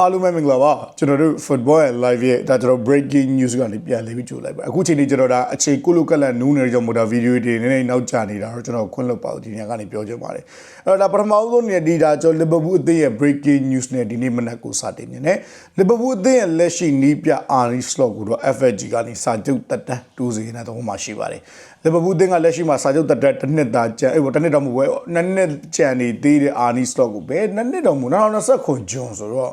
အားလုံးပဲမင်္ဂလာပါကျွန်တော်တို့ football and live ရဲ့ဒါကျွန်တော် breaking news ကနေပြန်လေးပြီးကြိုလိုက်ပါအခုချိန်นี้ကျွန်တော်ဒါအခြေကုလုကလန်နူးနေကြောင့်မို့ဒါဗီဒီယိုတွေနည်းနည်းနောက်ကျနေတာတော့ကျွန်တော်ခွင့်လွှတ်ပါဦးဒီနေ့ကနေပြောချင်ပါတယ်အဲ့တော့ဒါပထမဆုံးနေဒီဒါကျွန်တော် Liverpool အသင်းရဲ့ breaking news နဲ့ဒီနေ့မနက်ကိုစတင်နေတယ် Liverpool အသင်းရဲ့လက်ရှိနီးပြ Arne Slot ကိုတော့ FFG ကနေစာချုပ်တက်တန်းတူစီနေတဲ့တော့မှရှိပါတယ်လီဗာပူးအသင်းကလက်ရှိမှာစာချုပ်တက်တဲ့တစ်နှစ်သားကျန်အဲ့ဘောတစ်နှစ်တော့မဟုတ်ဘူးနှစ်နှစ်ကျန်နေသေးတဲ့အာနီစလော့ကိုပဲနှစ်နှစ်တော့မဟုတ်2020ခွန်ဂျွန်ဆိုတော့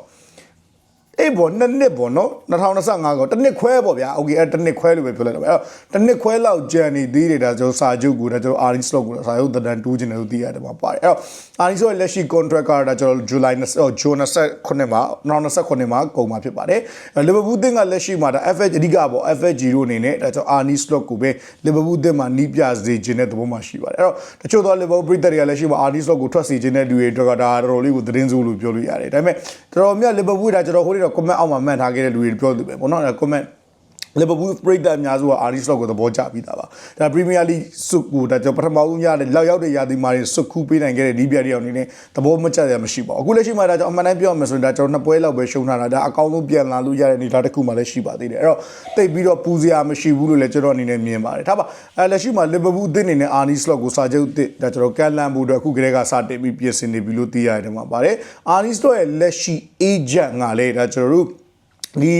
အေးဘောနှစ်နှစ်ဘောနော်2025ကိုတစ်နှစ်ခွဲပေါ့ဗျာโอเคအဲ့တစ်နှစ်ခွဲလို့ပဲပြောလိုက်တော့အဲ့တော့တစ်နှစ်ခွဲလောက်ကျန်နေသေးတယ်ဒါကျွန်တော်စာချုပ်ကိုဒါကျွန်တော်အာနီစလော့ကိုစာချုပ်တက်တန်းတူးချင်တယ်လို့သိရတယ်မှာပါတယ်အဲ့တော့အာနီစလော့ရဲ့လက်ရှိ contract ကဒါကျွန်တော် July 20ဟို June 29မှာ2029မှာကုန်မှာဖြစ်ပါတယ်လီဗာပူးအသင်းကလက်ရှိမှာဒါ FH အဓိကပေါ့ FH တို့အနေနဲ့ဒါကျွန်တော်အာနီစလော့ကိုပဲလီဗာပူးအသင်းမှာနီးပြစေခြင်းတဲ့သဘောမှရှိပါတယ်အဲ့တော့တချို့သောလီဗာပူးပရိသတ်တွေကလက်ရှိမှာအာနီစလော့ကိုထွက်စေခြင်းတဲ့လူတွေအတွက်ကဒါတော်တော်လေးကိုသတင်းစိုးလို့ပြောလို့ရတယ်ဒါပေမဲ့တော်တော်များလီဗာပူးဒါကျွန်တော်ဟိုနေ့ တော့ comment အောက်မှာမှတ်ထားခဲ့တဲ့လူတွေပြောသူပဲပေါ့နော် comment လီဗာပူးပရိသတ်အများစုကအာရီစလော့ကိုသဘောကျပြီးသားပါဒါပရီးမီးယားလိစုကိုဒါကျွန်တော်ပထမဆုံးရတဲ့လောက်ရောက်တဲ့ရာသီမှာစုခုပေးနိုင်ခဲ့တဲ့ဒီပြတယောက်အနေနဲ့သဘောမကျရမရှိပါဘူးအခုလက်ရှိမှာဒါကျွန်တော်အမှန်တမ်းပြောရမယ်ဆိုရင်ဒါကျွန်တော်နှစ်ပွဲလောက်ပဲရှုံးထားတာဒါအကောင်းဆုံးပြန်လာလို့ရတဲ့အနေအထားတစ်ခုမှလည်းရှိပါသေးတယ်အဲ့တော့တိတ်ပြီးတော့ပူစရာမရှိဘူးလို့လည်းကျွန်တော်အနေနဲ့မြင်ပါတယ်ဒါပါအဲလက်ရှိမှာလီဗာပူးအသင်းအနေနဲ့အာနီစလော့ကိုစာချုပ်အသစ်ဒါကျွန်တော်ကန်လန်ဖို့အတွက်အခုကတည်းကစတင်ပြီးပြင်ဆင်နေပြီလို့သိရတယ်မှာပါတယ်အာနီစလော့ရဲ့လက်ရှိ agent ကလည်းဒါကျွန်တော်တို့ ဒီ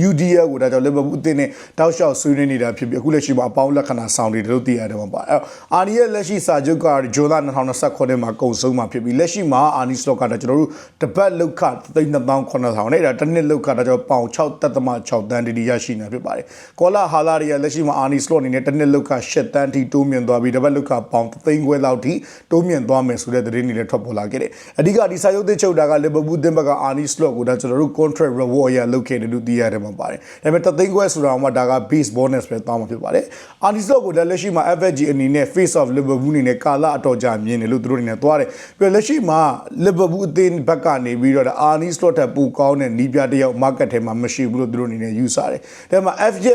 new deal ကိုဒါကြောင့် Liverpool အသင်းနဲ့တောက်လျှောက်ဆွေးနွေးနေတာဖြစ်ပြီးအခုလက်ရှိမှာအပေါင်းလက္ခဏာဆောင်နေတယ်လို့သိရတယ်မှာပါအဲ့အာနီရဲ့လက်ရှိစာချုပ်ကဂျွန်လ2029မှာကုန်ဆုံးမှာဖြစ်ပြီးလက်ရှိမှာအာနီစလော့ကဒါကျွန်တော်တို့တပတ်လောက်ခ3,900နဲ့ဒါတစ်နှစ်လောက်ခဒါကျွန်တော်ပေါင်6.6တန်းတီရရှိနေဖြစ်ပါတယ်ကောလာဟာလာရီရဲ့လက်ရှိမှာအာနီစလော့အနေနဲ့တစ်နှစ်လောက်ခ8တန်းတီတိုးမြင့်သွားပြီးတပတ်လောက်ခပေါင်3ခွဲလောက်ထိတိုးမြင့်သွားမယ်ဆိုတဲ့သတင်းတွေလည်းထွက်ပေါ်လာခဲ့တယ်အဓိကဒီစာချုပ်သစ်ချုပ်တာက Liverpool အသင်းဘက်ကအာနီစလော့ကိုဒါကျွန်တော်တို့ contract reward ရလုပ်ခဲ့တယ်လို့သိရတယ်မှာပါတယ်ဒါပေမဲ့တသိန်းခွဲဆိုတာကဒါက base bonus ပဲတောင်းမှာဖြစ်ပါတယ်အာနီစလော့ကိုလည်းလက်ရှိမှာ FFG အနေနဲ့ face of Liverpool အနေနဲ့ကာလာအတော်ကြာမြင်တယ်လို့သူတို့အနေနဲ့သွားတယ်ပြီးတော့လက်ရှိမှာ Liverpool အသင်းဘက်ကနေပြီးတော့အာနီစလော့ထက်ပိုကောင်းတဲ့နီးပြတယောက် market ထဲမှာမရှိဘူးလို့သူတို့အနေနဲ့ယူဆတယ်ဒါပေမဲ့ FFG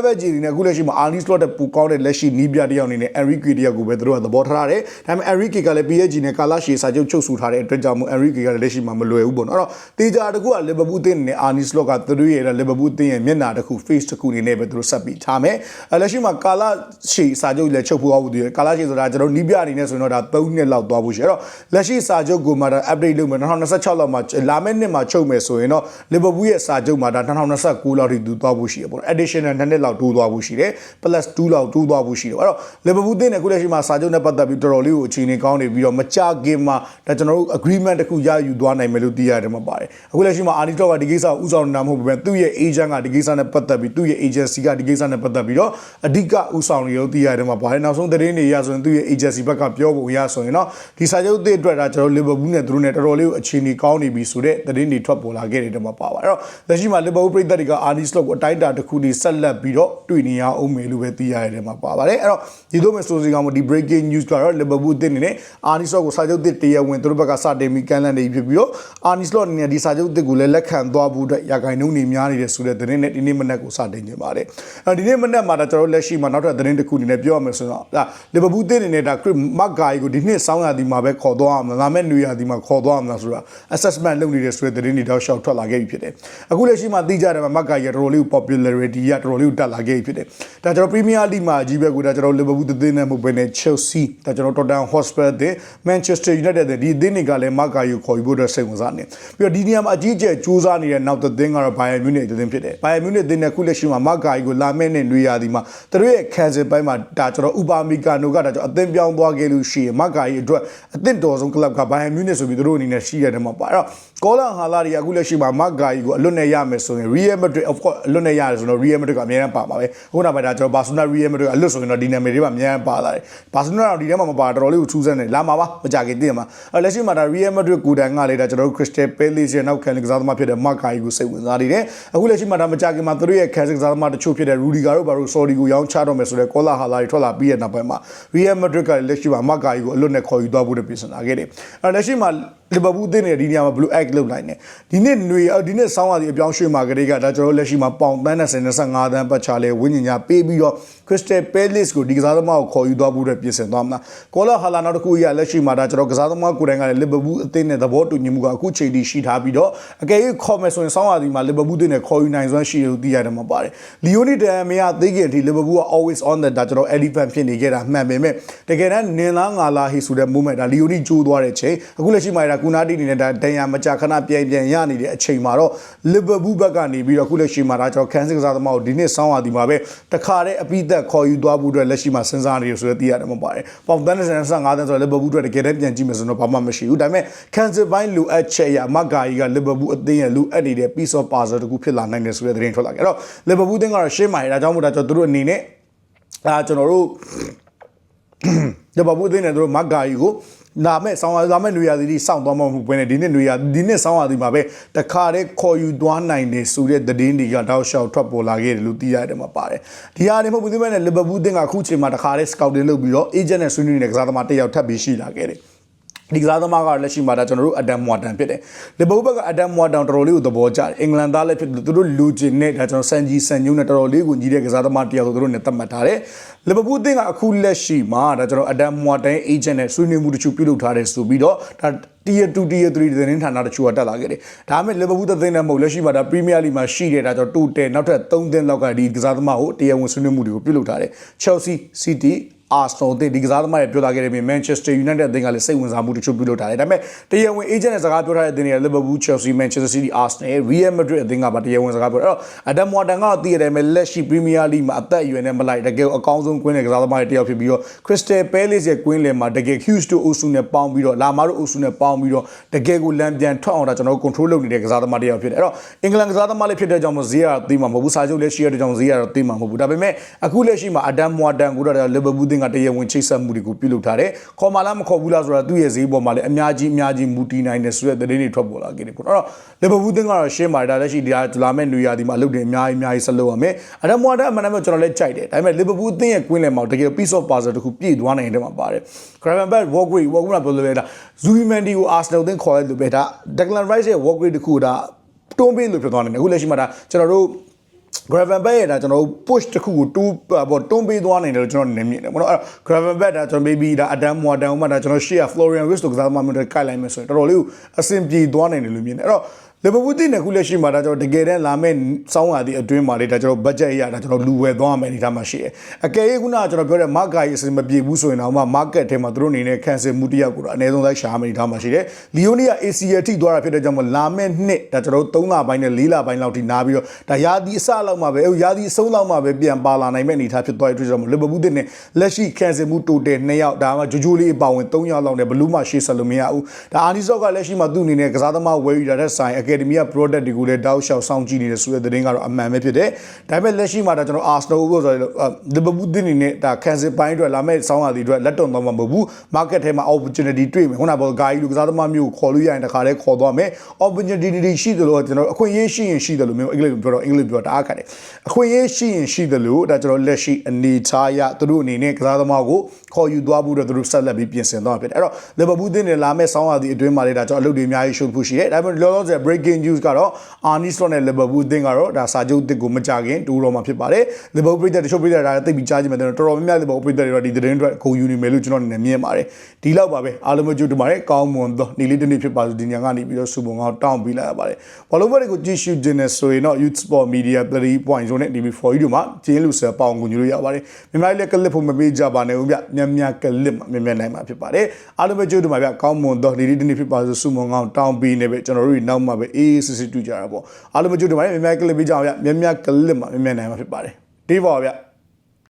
FFG အနေနဲ့အခုလက်ရှိမှာအာနီစလော့ထက်ပိုကောင်းတဲ့လက်ရှိနီးပြတယောက်အနေနဲ့ Enrique တယောက်ကိုပဲသူတို့ကသဘောထားရတယ်ဒါပေမဲ့ Enrique ကလည်း PSG နဲ့ကာလာရှီစာချုပ်ချုပ်ဆူထားတဲ့အတွက်ကြောင့်မို့ Enrique ကလည်းလက်ရှိမှာမလွယ်ဘူးပေါ့နော်အဲ့တော့တေချာတကူက Liverpool အသင်းအနေနဲ့အာနီစလော့ကသူတို့ရဲ့ Liverpool အသင်းရဲ့မျက်နှာတစ်ခု face တစ်ခုအနေနဲ့ပဲသူတို့ဆက်ပြီးထားမယ်အဲလက်ရှိမှာကာလာရှီစာချုပ်လည်းချုပ်ဖို့အောင်ဘူးတည်ကာလာရှီဆိုတာကျွန်တော်နီးပြအနေနဲ့ဆိုရင်တော့ဒါ3နှစ်လောက်သွားဖို့ရှိအဲ့တော့လက်ရှိစာချုပ်ကိုမှဒါ update လုပ်မယ်2026လောက်မှာလာမယ့်နှစ်မှာချုပ်မယ်ဆိုရင်တော့ Liverpool ရဲ့စာချုပ်မှာဒါ2029လောက်ထိသူသွားဖို့ရှိရပေါ့ additional နှစ်နှစ်လောက်တိုးသွားဖို့ရှိတယ် plus 2လောက်တိုးသွားဖို့ရှိတယ်အဲ့တော့ Liverpool တင်းနဲ့ခုလက်ရှိမှာစာချုပ်နဲ့ပတ်သက်ပြီးတော်တော်လေးကိုအခြေအနေကောင်းနေပြီးတော့မကြခင်မှာဒါကျွန်တော်တို့ agreement တစ်ခုရယူသွားနိုင်မယ်လို့သိရတယ်မှာပါတယ်အခုလက်ရှိမှာ Arnie Talk ကဒီကိစ္စကိုဥဆောင်နေတာမဟုတ်ဘူးပဲသူ့ရဲ့ agent ကဒီကိစ္စနဲ့ပတ်သက်ပြီးသူ့ရဲ့ agency ကဒီကိစ္စနဲ့ပတ်သက်ပြီးတော့အဓိကဥဆောင်နေလို့သိရတယ်မှာပါတယ်နောက်ဆုံးသတင်းတွေရဆိုရင်သူ့ရဲ့ agency ဘက်ကပြောဖို့ရဆိုရင်တော့ဒီစာချုပ်အသစ်အတွက်ဒါကျွန်တော် Liverpool နဲ့သူတို့နဲ့တော်တော်လေးကိုအခြေအနေကောင်းနေပြီဆိုတဲ့သတင်းတွေထွက်ပေါ်လာခဲ့တယ်မှာပါပါအဲ့တော့လက်ရှိမှာ Liverpool ပြည်သက်တွေက Arnie Slot ကိုအတိုင်းအတာတစ်ခုတည်းဆက်လက်ပြီးတော့တွေ့နေရအောင်မယ်လို့ပဲသိရတယ်မှာပါပါတယ်အဲ့တော့ဒီလိုမျိုးဆိုစီကောင်ဒီ breaking news ကတော့ Liverpool အသစ်အနေနဲ့ Arnie Slot ကိုစာချုပ်အသစ်တရားဝင်သူတို့ဘက်ကစတင်ပြီးကန်လန်နေဖြစ်ပြီးတော့ Arnie Slot အနေနဲ့ဒီစာချုပ်အသစ်ကိုလည်းလက်ခံသွားဖို့အတွက်ရာဂိုင်နှုန်းနေများနေတဲ့ဆိုတဲ့သတင်းနဲ့ဒီနေ့မနက်ကိုစတင်နေပါတယ်အဲဒီနေ့မနက်မှာဒါကျွန်တော်လက်ရှိမှာနောက်ထပ်သတင်းတစ်ခုအနေနဲ့ပြောရမယ်ဆိုတော့ဒါ Liverpool အသစ်အနေနဲ့ဒါ Chris Maguire ကိုဒီနှစ်ဆောင်းရာသီမှာပဲခေါ်သွားအောင်လာမယ့်နွေရာသီမှာခေါ်သွားအောင်လားဆိုတာ assessment လုပ်နေတဲ့ဆိုတဲ့သတင်းတွေတော့ရှောက်ထွက်လာခဲ့ပြီဖြစ်တယ်အခုလက်ရှိမှာသိကြတယ်မှာ Maguire တော်တော်လေး popularity ကတော်တော်လေးတက်လာခဲ့ပြီဖြစ်တယ်ဒါကျွန်တော် Premier League မှာကြီးပဲကိုဒါကျွန်တော် Liverpool သင်းနဲ့မဟုတ်ဘဲနဲ့ Chelsea ဒါကျွန်တော် Tottenham Hotspur တဲ့ Manchester United တဲ့ဒီအသင်းတွေကလည်း Maguire ကိုခေါ်ယူဖို့အတွက်စိတ်ဝင်စားနေပြီးတော့ဒီနေရာမှာအကြီးအကျယ်စူးစမ်းနေတဲ့နောက်သင်းကတော့ Bayern Munich သင်းဖြစ်တယ် Bayern Munich သင်းနဲ့ခုလက်ရှိမှာ Maguire ကိုလာမယ့်နဲ့နွေရာသီမှာသူတို့ရဲ့ခံစစ်ပိုင်းမှာဒါကျွန်တော်ဥပါမီကာနိုကဒါကျွန်တော်အသင်းပြောင်းသွားခဲ့လို့ရှိရင် Maguire အတွက်အသင့်တော်ဆုံးကလပ်က Bayern Munich ဆိုပြီးသူတို့အနေနဲ့ရှိရတယ်မှာပါအဲ့တော့ ကောလာဟာလာတွေအခုလက်ရှိမှာ Maguire ကိုအလွတ်နဲ့ရမယ်ဆိုရင် Real Madrid of course အလွတ်နဲ့ရတယ်ဆိုတော့ Real Madrid ကအများကြီးပါပါပဲခုနကပဲဒါကျွန်တော် Barcelona Real Madrid အလွတ်ဆိုရင်တော့ဒီနာမည်တွေပါအများကြီးပါလာတယ် Barcelona တော့ဒီထဲမှာမပါတော်တော်လေးကိုထူးဆန်းတယ်လာမှာပါမကြခင်သိရမှာအဲ့လက်ရှိမှာဒါ Real Madrid ကိုတိုင်ကလေဒါကျွန်တော်တို့ Crystal Palace ရဲ့နောက်ခံကစားသမားဖြစ်တဲ့ Maguire ကိုစိတ်ဝင်စားနေတယ်အခုလက်ရှိမှာဒါမကြခင်မှာသူတို့ရဲ့ခံစစ်ကစားသမားတချို့ဖြစ်တဲ့ Rudiger တို့ဘာလို့ Saudi ကိုရောင်းချတော့မယ်ဆိုတဲ့ကောလာဟာလာတွေထွက်လာပြီးတဲ့နောက်ပိုင်းမှာ Real Madrid ကလက်ရှိမှာ Maguire ကိုအလွတ်နဲ့ခေါ်ယူသွားဖို့တပြင်ဆင်လာခဲ့တယ်အဲ့လက်ရှိမှာ လီဗာပူးအသင်းနဲ့ဒီနေရာမှာ blue egg လောက်နိုင်တယ်ဒီနေ့ຫນွေဒီနေ့ဆောင်းရည်အပြောင်းရွှေ့မှာကလေးကဒါကျွန်တော်လက်ရှိမှာပေါင်တန်းနဲ့25တန်းပတ်ချလဲဝင်းညင်ညာပေးပြီးတော့ Crystal Palace ကိုဒီကစားသမားကိုခေါ်ယူသွားဖို့အတွက်ပြင်ဆင်သွားမှာကောလာဟာလာနောက်တစ်ခုအရလက်ရှိမှာဒါကျွန်တော်ကစားသမားကိုယ်တိုင်ကလည်း Liverpool အသင်းနဲ့သဘောတူညီမှုကအခုချိန်ထိရှိထားပြီးတော့အကယ်၍ခေါ်မယ်ဆိုရင်ဆောင်းရာသီမှာ Liverpool အသင်းနဲ့ခေါ်ယူနိုင်စွမ်းရှိတယ်လို့သိရတယ်မှာပါတယ်။ Leone de Mea သိခင်အထိ Liverpool က always on the ဒါကျွန်တော် elephant ဖြစ်နေခဲ့တာမှန်ပေမဲ့တကယ်တမ်းနင်လားငါလားဟေဆိုတဲ့ moment ဒါ Leone ကျိုးသွားတဲ့ချိန်အခုလက်ရှိမှာဒါကူနာတီအနေနဲ့ဒါဒန်ယာမကြာခဏပြန်ပြန်ရနေတဲ့အချိန်မှာတော့ Liverpool ဘက်ကနေပြီးတော့အခုလက်ရှိမှာဒါကျွန်တော်ခန်းစစ်ကစားသမားကိုဒီနှစ်ဆောင်းရာသီမှာပဲတခါတည်းအပိသက်ခေါ်ယူသွားဖို့အတွက်လက်ရှိမှာစဉ်းစားနေရဆိုတဲ့သိရတယ်မှာပါတယ်။ပေါင်တန်းနဲ့55တန်းဆိုတော့ Liverpool အတွက်တကယ်တမ်းပြန်ကြည့်မယ်ဆိုတော့ဘာမှမရှိဘူး။ဒါပေမဲ့ခန်းစစ်ပိုင်းလိုအပ်ချက်ရမဂါကြီးက Liverpool အသင်းရဲ့လိုအပ်နေတဲ့ piece of puzzle တခုဖြစ်လာနိုင်တယ်ဆိုတဲ့သတင်းထွက်လာခဲ့။အဲ့တော့ Liverpool အသင်းကတော့ရှင်းပါတယ်ဒါကြောင့်မို့ဒါကျွန်တော်တို့အနေနဲ့အာကျွန်တော်တို့ဒီဘာဘူးတဲ့နေတို့မဂ္ဂါကြီးကို နာမဲ့ဆောင်းလာမဲ့နေရာသီးစောင့်သွားမှမဟုတ်ဘဲနဲ့ဒီနှစ်နေရာဒီနှစ်ဆောင်းရာသီမှာပဲတခါတည်းခေါ်ယူသွားနိုင်တယ်ဆိုတဲ့သတင်းတွေကတောက်လျှောက်ထွက်ပေါ်လာခဲ့တယ်လို့သိရတယ်မှာပါတယ်ဒီဟာနေမဟုတ်ဘူးဒီမဲ့နဲ့လီဗာပူးတင်ကအခုချိန်မှာတခါတည်းစကောက်တင်လုပ်ပြီးတော့ agent နဲ့ဆွေးနွေးနေတဲ့ကစားသမားတစ်ယောက်ထပ်ပြီးရှိလာခဲ့တယ် ဒီကစားသမားကလက်ရှိမှာဒါကျွန်တော်တို့အဒမ်မွာတန်ဖြစ်တယ်။လီဗာပူးဘက်ကအဒမ်မွာတန်တော်တော်လေးကိုသဘောကျတယ်။အင်္ဂလန်သားလည်းဖြစ်တယ်သူတို့လူချင်နဲ့ဒါကျွန်တော်ဆန်ဂျီဆန်ညုံနဲ့တော်တော်လေးကိုညီတဲ့ကစားသမားတယောက်ဆိုသူတို့နဲ့သတ်မှတ်ထားတယ်။လီဗာပူးအသင်းကအခုလက်ရှိမှာဒါကျွန်တော်အဒမ်မွာတန် agent နဲ့ဆွေးနွေးမှုတချို့ပြုလုပ်ထားတယ်ဆိုပြီးတော့ဒါ tier 2 tier 3သတင်းဌာနတချို့ကတက်လာခဲ့တယ်။ဒါပေမဲ့လီဗာပူးသင်းနဲ့မဟုတ်လက်ရှိမှာဒါ Premier League မှာရှိတဲ့ဒါကျွန်တော်တိုတယ်နောက်ထပ်3သင်းလောက်ကဒီကစားသမားကိုတရားဝင်ဆွေးနွေးမှုတွေကိုပြုလုပ်ထားတယ်။ Chelsea City အာစနယ်ဒီကစားသမားတွေပြောလာခဲ့တယ်ပြီး Manchester United အသင်းကလည်းစိတ်ဝင်စားမှုတချို့ပြုလုပ်ထားတယ်ဒါပေမဲ့တရားဝင် agent နဲ့စကားပြောထားတဲ့အသင်းတွေက Liverpool Chelsea Manchester City Arsenal Real Madrid အသင်းကပါတရားဝင်စကားပြောတယ်အဲ့တော့ Adam Morton ကတည်ရတယ်မဲ့လက်ရှိ Premier League မှာအသက်အရွယ်နဲ့မလိုက်တကယ်အကောင်းဆုံးကွင်းတဲ့ကစားသမားတွေတယောက်ဖြစ်ပြီးတော့ Crystal Palace ရဲ့ကွင်းလယ်မှာတကယ် Hughes တို့အုပ်စုနဲ့ပေါင်းပြီးတော့လာမာတို့အုပ်စုနဲ့ပေါင်းပြီးတော့တကယ်ကိုလမ်းပြန်ထွက်အောင်ဒါကျွန်တော်တို့ control လုပ်နေတဲ့ကစားသမားတယောက်ဖြစ်တယ်အဲ့တော့အင်္ဂလန်ကစားသမားလေးဖြစ်တဲ့ကြောင့်မဈေးရသိမှာမဟုတ်ဘူးစာချုပ်လည်းရှိရတဲ့ကြောင့်ဈေးရတော့သိမှာမဟုတ်ဘူးဒါပေမဲ့အခုလက်ရှိမှာ Adam Morton ကိုတော့ Liverpool တင်ကတရားဝင်ချိတ်ဆက်မှုတွေကိုပြုလုပ်ထားတယ်ခေါ်မလားမခေါ်ဘူးလားဆိုတာသူ့ရဲ့ဈေးပေါ်မှာလည်းအများကြီးအများကြီးမူတည်နိုင်တယ်ဆိုတဲ့သတင်းတွေထွက်ပေါ်လာခဲ့တယ်ပေါ့အဲ့တော့ Liverpool တင်ကတော့ရှင်းပါတယ်ဒါလက်ရှိဒီလာမဲ့နေရာဒီမှာအလုပ်တွေအများကြီးအများကြီးဆက်လုပ်ရမယ်အဒမ်မွာတာအမှန်တမ်းကျွန်တော်လည်းကြိုက်တယ်ဒါပေမဲ့ Liverpool တင်ရဲ့ကွင်းလယ်မှာတကယ် piece of puzzle တခုပြည့်သွားနိုင်တယ်မှာပါတယ် Gravenberch Walkway Walkway ကပြောလို့ပဲဒါ Zubimendi ကို Arsenal တင်ခေါ်ရလို့ပဲဒါ Declan Rice ရဲ့ Walkway တခုဒါတွန်းပေးလို့ဖြစ်သွားနိုင်တယ်အခုလက်ရှိမှာဒါကျွန်တော်တို့ Gravenberch ရဲ့ဒါကျွန်တော်တို့ push တစ်ခုကိုတိုးပေါ့တွန်းပေးသွားနိုင်တယ်လို့ကျွန်တော်နည်းမြင်တယ်ပေါ့နော်အဲ့တော့ Gravenberch ဒါကျွန်တော် maybe ဒါ Adam Morton ဥမာဒါကျွန်တော် share Florian Wirtz တို့ကစားသမားမျိုးတွေကိုက်လိုက်မယ်ဆိုရင်တော်တော်လေးကိုအဆင်ပြေသွားနိုင်တယ်လို့မြင်တယ်အဲ့တော့ လီဗာပူးတင်တဲ့ခုလက်ရှိမှာဒါကျွန်တော်တကယ်တမ်းလာမဲ့စောင်းရာသီအတွင်းမှာလေဒါကျွန်တော် budget ရတာကျွန်တော်လူဝယ်သွားမယ်အနေထားမှာရှိတယ်။အကယ်၍ခုနကကျွန်တော်ပြောတဲ့ market ရေးအစမပြေဘူးဆိုရင်တော့မှ market ထဲမှာသူတို့အနေနဲ့ cancel မှုတယောက်ကိုတော့အနည်းဆုံးလိုက်ရှာမယ်အနေထားမှာရှိတယ်။ Leone က ACL ထိသွားတာဖြစ်တဲ့ကြောင့်မလာမဲ့နှစ်ဒါကျွန်တော်တို့3လပိုင်းနဲ့4လပိုင်းလောက်ထိနားပြီးတော့ဒါရာသီအစလောက်မှာပဲအဲရာသီအဆုံးလောက်မှာပဲပြန်ပါလာနိုင်မဲ့အနေထားဖြစ်သွားတဲ့အတွက်ကြောင့်လီဗာပူးတင်နဲ့လက်ရှိ cancel မှုတိုတယ်2ယောက်ဒါမှဂျိုဂျိုလေးအပါဝင်3ယောက်လောက်နဲ့ဘလူးမှရှေ့ဆက်လို့မရဘူး။ဒါအာနီဆော့ကလက်ရှိမှာသူ့အနေနဲ့ကစားသမားဝယ်ယူတာတဲ့ဆိုင် Academy က product တွေကိုလည်းတောက်လျှောက်စောင့်ကြည့်နေတဲ့ဆိုတဲ့သတင်းကတော့အမှန်ပဲဖြစ်တယ်။ဒါပေမဲ့လက်ရှိမှာဒါကျွန်တော် Arsenal ဥပ္ပဆိုတော့လီဗာပူးတင်နေတဲ့ဒါ cancel ပိုင်းအတွက်လာမဲ့စောင်းရာသီအတွက်လက်တွန်သွားမှာမဟုတ်ဘူး။ market ထဲမှာ opportunity တွေ့မယ်။ခုနကပြောဂါကြီးလူကစားသမားမျိုးကိုခေါ်လို့ရရင်တခါတည်းခေါ်သွားမယ်။ opportunity ရှိတယ်လို့ကျွန်တော်အခွင့်အရေးရှိရင်ရှိတယ်လို့မျိုးအင်္ဂလိပ်ပြောတော့အင်္ဂလိပ်ပြောတာအားခတ်တယ်။အခွင့်အရေးရှိရင်ရှိတယ်လို့ဒါကျွန်တော်လက်ရှိအနေထားရသူတို့အနေနဲ့ကစားသမားကိုခေါ်ယူသွားဖို့တော့သူတို့ဆက်လက်ပြီးပြင်ဆင်သွားမှာဖြစ်တယ်။အဲ့တော့လီဗာပူးတင်နေလာမဲ့စောင်းရာသီအတွင်းမှာလေဒါကျွန်တော်အလုပ်တွေအများကြီးရှုပ်ဖို့ရှိတယ်။ဒါပေမဲ့လောလောဆယ် breaking news ကတော့ Arnie Slot နဲ့ Liverpool အသင်းကတော့ဒါစာချုပ်တစ်ကိုမကြခင်တူတော့မှာဖြစ်ပါတယ်။ Liverpool ပြည်သက်တချို့ပြည်သက်ဒါသိပြီးကြားကြည့်မယ်တော်တော်များများ Liverpool ပြည်သက်တွေတော့ဒီသတင်းအတွက်ဂုဏ်ယူနေမယ်လို့ကျွန်တော်အနေနဲ့မြင်ပါတယ်။ဒီလောက်ပါပဲအားလုံးပဲကြိုးတူပါတယ်ကောင်းမွန်သောနေ့လေးတစ်နေ့ဖြစ်ပါစေဒီညကနေပြီးတော့စူပုံကောင်းတောင်းပေးလိုက်ရပါတယ်။ဘောလုံးဘက်တွေကိုကြည့်ရှုခြင်းနဲ့ဆိုရင်တော့ Youth Sport Media 3.0နဲ့ DB4 တို့မှာကျင်းလူဆယ်ပေါင်ကိုညလို့ရပါတယ်။မြန်မာလည်းကလစ်ဖို့မပေးကြပါနဲ့ဦးဗျ။မြန်မြန်ကလစ်မှာမြန်မြန်နိုင်မှာဖြစ်ပါတယ်။အားလုံးပဲကြိုးတူပါဗျ။ကောင်းမွန်သောနေ့လေးတစ်နေ့ဖြစ်ပါစေစူပုံကောင်းတောင်းပေးနေပဲကျွန်တော်တို့နောက်မှပဲအေးအေးစစ်စစ်တွေ့ကြတာပေါ့။အားလုံးပဲကြိုးတူပါတယ်မြန်မြန်ကလစ်ပေးကြအောင်ဗျ။မြန်မြန်ကလစ်မှာမြန်မြန်နိုင်မှာဖြစ်ပါတယ်။ဒီပါဗျ။